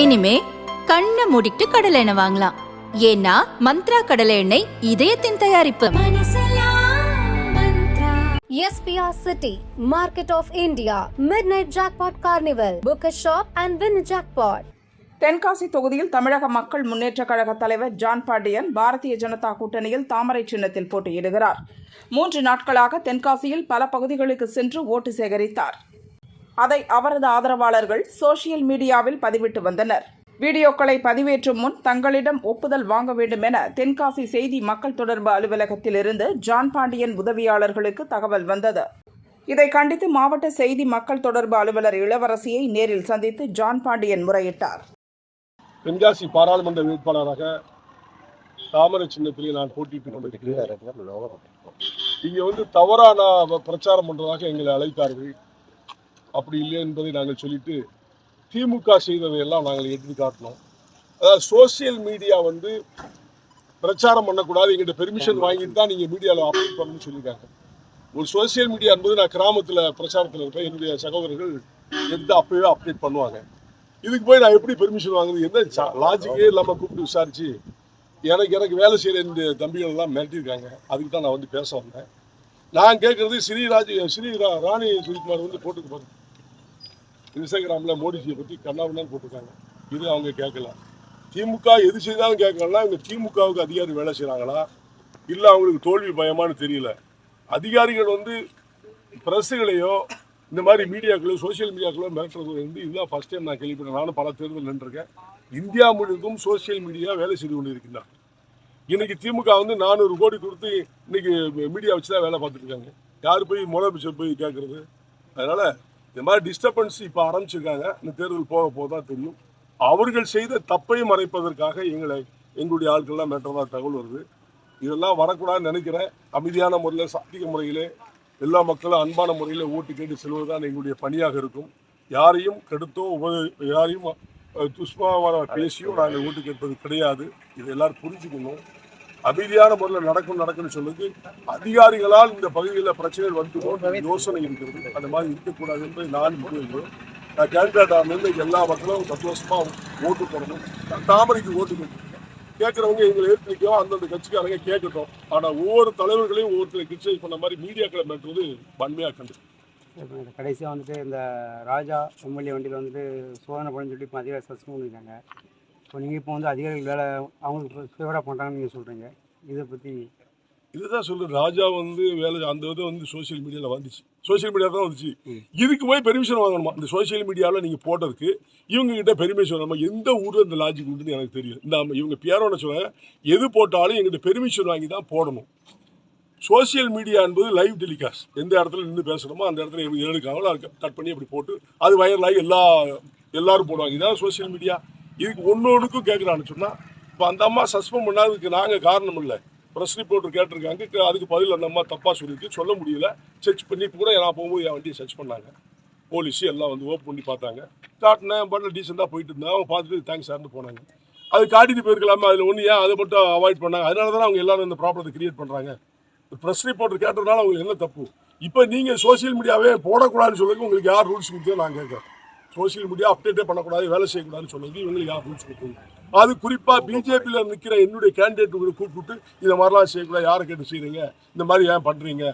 இனிமே கண்ணை மூடிட்டு கடலை எண்ணெய் வாங்கலாம் ஏன்னா மந்த்ரா கடலை எண்ணெய் இதயத்தின் தயாரிப்பு SPR City, Market of India, Midnight Jackpot Carnival. Book a shop and win a jackpot. Tenkasi தொகுதியில் தமிழக மக்கள் முன்னேற்றக் கழக தலைவர் ஜான் பாண்டியன் பாரதிய ஜனதா கூட்டணியில் தாமரை சின்னத்தில் போட்டியிடுகிறார் மூன்று நாட்களாக தென்காசியில் பல பகுதிகளுக்கு சென்று ஓட்டு சேகரித்தார் அதை அவரது ஆதரவாளர்கள் சோஷியல் மீடியாவில் பதிவிட்டு வந்தனர். வீடியோக்களை பதிவேற்றும் முன் தங்களிடம் ஒப்புதல் வாங்க வேண்டும் என தென்காசி செய்தி மக்கள் தொடர்பு அலுவலகத்திலிருந்து ஜான் பாண்டியன் உதவியாளர்களுக்கு தகவல் வந்தது. இதை கண்டித்து மாவட்ட செய்தி மக்கள் தொடர்பு அலுவலர் இளவரசியை நேரில் சந்தித்து ஜான் பாண்டியன் முறையிட்டார். தென்காசி பாராளுமன்ற வேட்பாளராக தாமரை சின்னத்திலே நான் போட்டியிட்டுக் கொண்டிருக்கிறேன். இங்க வந்து தவறான பிரச்சாரம் பண்றதாக எங்களை அழைத்தார்கள். அப்படி இல்லை என்பதை நாங்கள் சொல்லிட்டு திமுக செய்ததையெல்லாம் நாங்கள் எடுத்து காட்டினோம். அதாவது சோசியல் மீடியா வந்து பிரச்சாரம் பண்ணக்கூடாது எங்கிட்ட பெர்மிஷன் வாங்கிட்டு தான் நீங்கள் மீடியாவில் அப்டேட் பண்ணணும்னு சொல்லியிருக்காங்க. ஒரு சோசியல் மீடியா என்பது நான் கிராமத்தில் பிரச்சாரத்தில் இருப்பேன். என்னுடைய சகோதரர்கள் எடுத்து அப்பவே அப்டேட் பண்ணுவாங்க. இதுக்கு போய் நான் எப்படி பெர்மிஷன் வாங்குறது? என்ன லாஜிக்கே இல்லாமல் கூப்பிட்டு விசாரிச்சு எனக்கு எனக்கு வேலை செய்கிற இந்த தம்பிகள் எல்லாம் மிரட்டியிருக்காங்க. அதுக்கு தான் நான் வந்து பேச வந்தேன். நான் கேட்குறது ஸ்ரீராஜ் ஸ்ரீ ராணி சுரிக்குமார் வந்து போட்டுக்கு பாருங்க இன்ஸ்டாகிராமில் மோடிஜியை பற்றி கண்ணாபின்னு போட்டிருக்காங்க. இது அவங்க கேட்கல. திமுக எது செய்தாலும் கேட்கலாம் இந்த திமுகவுக்கு அதிகாரி வேலை செய்கிறாங்களா இல்லை அவங்களுக்கு தோல்வி பயமான்னு தெரியல. அதிகாரிகள் வந்து ப்ரெஸ்ஸுகளையோ இந்த மாதிரி மீடியாக்களோ சோஷியல் மீடியாக்களோ மிரட்டுறது வந்து இதுதான் ஃபஸ்ட் டைம் நான் கேள்விப்பட்டேன். நானும் பல தேர்தல் நின்றுருக்கேன். இந்தியா முழுவதும் சோஷியல் மீடியா வேலை செய்து கொண்டு இருக்கின்றார் இன்னைக்கு திமுக வந்து நானூறு கோடி கொடுத்து இன்னைக்கு மீடியா வச்சு தான் வேலை பார்த்துட்டு இருக்காங்க. யார் போய் முதலமைச்சர் போய் கேட்கறது? அதனால் இந்த மாதிரி டிஸ்டர்பன்ஸ் இப்போ ஆரம்பிச்சிருக்காங்க. இந்த தேர்தல் போக போக தான் தெரியும். அவர்கள் செய்த தப்பை மறைப்பதற்காக எங்களை எங்களுடைய ஆட்கள்லாம் மெட்டதா தகவல் வருது. இதெல்லாம் வரக்கூடாதுன்னு நினைக்கிறேன். அமைதியான முறையில் சாத்திக முறையிலே எல்லா மக்களும் அன்பான முறையில் ஓட்டு கேட்டு செல்வது தான் எங்களுடைய பணியாக இருக்கும். யாரையும் கெடுத்தோ உப யாரையும் அஹ், பேசியோ நாங்கள் ஓட்டு கேட்பது கிடையாது. இதை எல்லாரும் புரிஞ்சுக்கணும். அமைதியான முறையில் நடக்கும் நடக்கும்னு சொல்லுது. அதிகாரிகளால் இந்த பகுதியில் பிரச்சனைகள் வந்து யோசனை இருக்கிறது. அந்த மாதிரி இருக்கக்கூடாது என்பதை நான் முடிவு நான் ஆனது எல்லா மக்களும் சந்தோஷமா ஓட்டு போடணும். தாமரைக்கு ஓட்டு கேட்கணும் கேட்குறவங்க எங்களை ஏற்று நிற்கவும் அந்தந்த கட்சிக்காரங்க கேட்கட்டும். ஆனால் ஒவ்வொரு தலைவர்களையும் ஒவ்வொருத்தரை கிரிட்டிசைஸ் பண்ண மாதிரி மீடியாக்களை மேட்டுறது வன்மையாக கண்டு கடைசியாக வந்துட்டு இந்த ராஜா எம்எல்ஏ வண்டியில் வந்துட்டு சோதனை பண்ணி சொல்லி இப்போ அதிகாரி சஸ்பெண்ட் பண்ணியிருக்காங்க இப்போ நீங்கள் இப்போ வந்து அதிகாரிகள் வேலை அவங்களுக்கு ஃபேவராக பண்ணுறாங்கன்னு நீங்கள் சொல்கிறீங்க இதை பற்றி இதுதான் சொல்றது. ராஜா வந்து வேலை அந்த இது வந்து சோஷியல் மீடியாவில் வந்துச்சு. சோஷியல் மீடியா தான் வந்துச்சு. இதுக்கு போய் பெர்மிஷன் வாங்கணுமா? இந்த சோஷியல் மீடியாவில் நீங்கள் போட்டதுக்கு இவங்க கிட்ட பெர்மிஷன் வாங்கணுமா? எந்த ஊரில் இந்த லாஜிக் உண்டுன்னு எனக்கு தெரியும் இந்த இவங்க பியாரோன்னு சொல்லுவாங்க எது போட்டாலும் எங்கிட்ட பெர்மிஷன் வாங்கி தான் போடணும். சோஷியல் மீடியா என்பது லைவ் டெலிகாஸ்ட் எந்த இடத்துல நின்று பேசணுமோ அந்த இடத்துல எப்படி எடுக்காங்களோ அதை கட் பண்ணி அப்படி போட்டு அது வைரலாகி எல்லா எல்லாரும் போடுவாங்க. இதான் சோஷியல் மீடியா இதுக்கு ஒன்று ஒன்றுக்கும் கேட்குறான்னு சொன்னால் இப்போ அந்த அம்மா சஸ்பெண்ட் பண்ணாததுக்கு நாங்கள் காரணம் இல்லை. ப்ரெஸ் ரிப்போர்ட்டர் கேட்டிருக்காங்க அதுக்கு பதில் அந்த அம்மா தப்பாக சொல்லியிருக்கு சொல்ல முடியல. சர்ச் பண்ணி இப்போ கூட நான் போகும்போது என் வண்டியை சர்ச் பண்ணாங்க. போலீஸ் எல்லாம் வந்து ஓப்பன் பண்ணி பார்த்தாங்க. காட்டினேன் பண்ண டீசெண்டாக போயிட்டு இருந்தேன் அவங்க பார்த்துட்டு தேங்க்ஸ் சார்னு போனாங்க. அது காட்டிட்டு போயிருக்கலாமே அதில் ஒன்று ஏன் அதை மட்டும் அவாய்ட் பண்ணாங்க? அதனால தான் அவங்க எல்லாரும் இந்த ப்ராப்ளத்தை கிரியேட் பண்ணுறாங்க ப்ரெஸ் ரிப்போர்ட்டர் கேட்டதுனால அவங்களுக்கு என்ன தப்பு? இப்போ நீங்கள் சோஷியல் மீடியாவே போடக்கூடாதுன்னு சொல்லுங்க உங்களுக்கு யார் ரூல்ஸ் கொடுத்தோ நான் கேட்குறேன். சோஷியல் மீடியா அப்டேட்டே பண்ணக்கூடாது வேலை செய்யக்கூடாதுன்னு சொன்னது இவங்களுக்கு யார் ரூல்ஸ் அது குறிப்பாக பிஜேபியில் நிற்கிற என்னுடைய கேண்டிடேட்டு கூப்பிட்டு இந்த மாதிரிலாம் செய்யக்கூடாது யாரை கேட்டு செய்கிறீங்க இந்த மாதிரி ஏன் பண்ணுறீங்க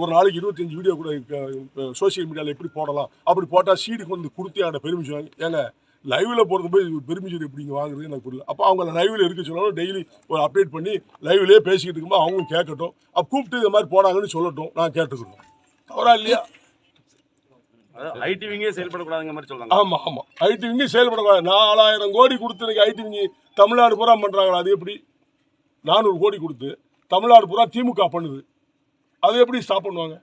ஒரு நாளைக்கு இருபத்தஞ்சு வீடியோ கூட சோஷியல் மீடியாவில் எப்படி போடலாம்? அப்படி போட்டால் சீடு கொண்டு வந்து கொடுத்து அவனை பெருமிச்சு வாங்க ஏங்க லைவில் போகிறது போய் பெருமிச்சர் எப்படிங்க வாங்குறது எனக்கு புரியல. அப்போ அவங்க லைவில் இருக்க சொன்னாலும் டெய்லி ஒரு அப்டேட் பண்ணி லைவ்லேயே பேசிக்கிட்டு இருக்கும்போது அவங்களும் கேட்கட்டும். அப்போ கூப்பிட்டு இந்த மாதிரி போனாங்கன்னு சொல்லட்டும் நான் கேட்டுக்கணும் தவறா இல்லையா? ஐடிவிங்கே செயல்படக்கூடாதுங்க மாதிரி சொல்றாங்க. ஆமா ஆமா. ஐடிவிங்க செயல்படக்கூடாது. நாலாயிரம் கோடி கொடுத்து இன்னைக்கு ஐடிவிங்க தமிழ்நாடு பூரா பண்றாங்களா? அது எப்படி? நானூறு கோடி கொடுத்து தமிழ்நாடு பூரா திமுக பண்ணுது. அது எப்படி ஸ்டாப் பண்ணுவாங்க?